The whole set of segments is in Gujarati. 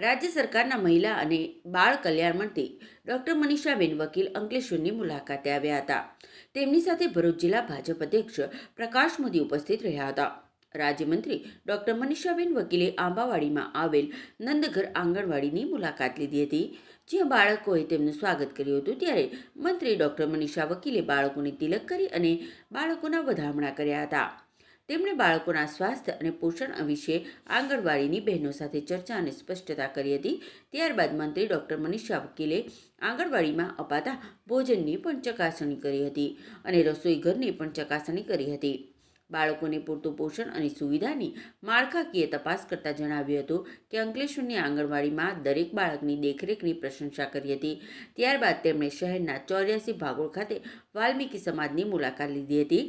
રાજ્ય સરકારના મહિલા અને બાળ કલ્યાણ મંત્રી ડોક્ટર મનીષાબેન વકીલ અંકલેશ્વરની મુલાકાતે આવ્યા હતા. તેમની સાથે ભરૂચ જિલ્લા ભાજપ અધ્યક્ષ પ્રકાશ મોદી ઉપસ્થિત રહ્યા હતા. રાજ્યમંત્રી ડોક્ટર મનીષાબેન વકીલે આંબાવાડીમાં આવેલ નંદઘર આંગણવાડીની મુલાકાત લીધી હતી. જ્યાં બાળકોએ તેમનું સ્વાગત કર્યું હતું, ત્યારે મંત્રી ડોક્ટર મનીષા વકીલે બાળકોને તિલક કરી અને બાળકોના વધામણા કર્યા હતા. તેમણે બાળકોના સ્વાસ્થ્ય અને પોષણ વિશે આંગણવાડીની બહેનો સાથે ચર્ચા અને સ્પષ્ટતા કરી હતી. ત્યારબાદ મંત્રી ડૉક્ટર મનીષા વકીલે આંગણવાડીમાં અપાતા ભોજનની પણ ચકાસણી કરી હતી અને રસોઈ ઘરની પણ ચકાસણી કરી હતી. બાળકોને પૂરતું પોષણ અને સુવિધાની માળખાકીય તપાસ કરતા જણાવ્યું હતું કે અંકલેશ્વરની આંગણવાડીમાં દરેક બાળકની દેખરેખની પ્રશંસા કરી હતી. ત્યારબાદ તેમણે શહેરના ચોર્યાસી ભાગોળ ખાતે વાલ્મીકી સમાજની મુલાકાત લીધી હતી.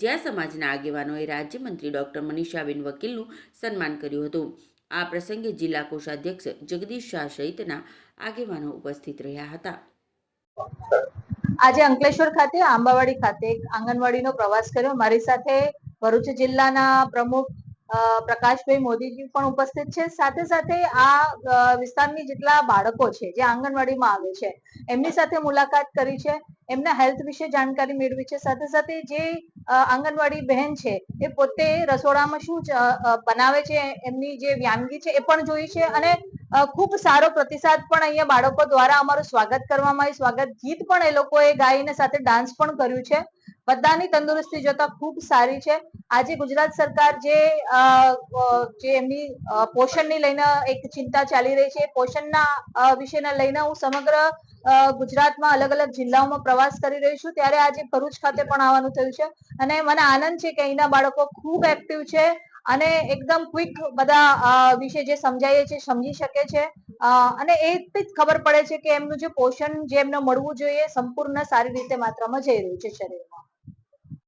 જ્યાં સમાજના આગેવાનોએ રાજ્યમંત્રી ડોક્ટર મનીષાબેન વકીલનું સન્માન કર્યું હતું. આ પ્રસંગે જિલ્લા કોષાધ્યક્ષ જગદીશ શાહ સહિતના આગેવાનો ઉપસ્થિત રહ્યા હતા. આજે અંકલેશ્વર ખાતે, આંબાવાડી ખાતે આંગણવાડીનો પ્રવાસ કર્યો. મારી સાથે ભરૂચ જિલ્લાના પ્રમુખ પ્રકાશભાઈ મોદીજી પણ ઉપસ્થિત છે. સાથે સાથે આ વિસ્તારની જેટલા બાળકો છે, જે આંગણવાડીમાં આવે છે, એમની સાથે મુલાકાત કરી છે, એમના હેલ્થ વિશે જાણકારી મેળવી છે. સાથે સાથે જે આંગણવાડી બહેન છે, એ પોતે રસોડામાં શું બનાવે છે, એમની જે વ્યાનગી છે, એ પણ જોઈ છે અને ખૂબ સારો પ્રતિસાદ પણ અહીંયા બાળકો દ્વારા અમારું સ્વાગત કરવામાં આવ્યું. સ્વાગત ગીત પણ એ લોકોએ ગાઈને સાથે ડાન્સ પણ કર્યું છે. બધાની તંદુરસ્તી જોતા ખૂબ સારી છે. આજે ગુજરાત સરકાર જે જે એમની પોષણની લઈને એક ચિંતા ચાલી રહી છે. પોષણના અ, લઈને હું સમગ્ર ગુજરાતમાં અલગ અલગ જિલ્લાઓમાં પ્રવાસ કરી રહી છું. ત્યારે આજે ભરૂચ ખાતે પણ આવવાનું થયું છે. અને મને આનંદ છે કે અહીંના બાળકો ખૂબ એક્ટિવ છે અને એકદમ ક્વિક બધા વિશે જે સમજાઈએ છે સમજી શકે છે. અને એ જ ખબર પડે છે કે એમનું જે પોષણ જે એમને મળવું જોઈએ સંપૂર્ણ સારી રીતે માત્રામાં જઈ રહ્યું છે શરીરમાં.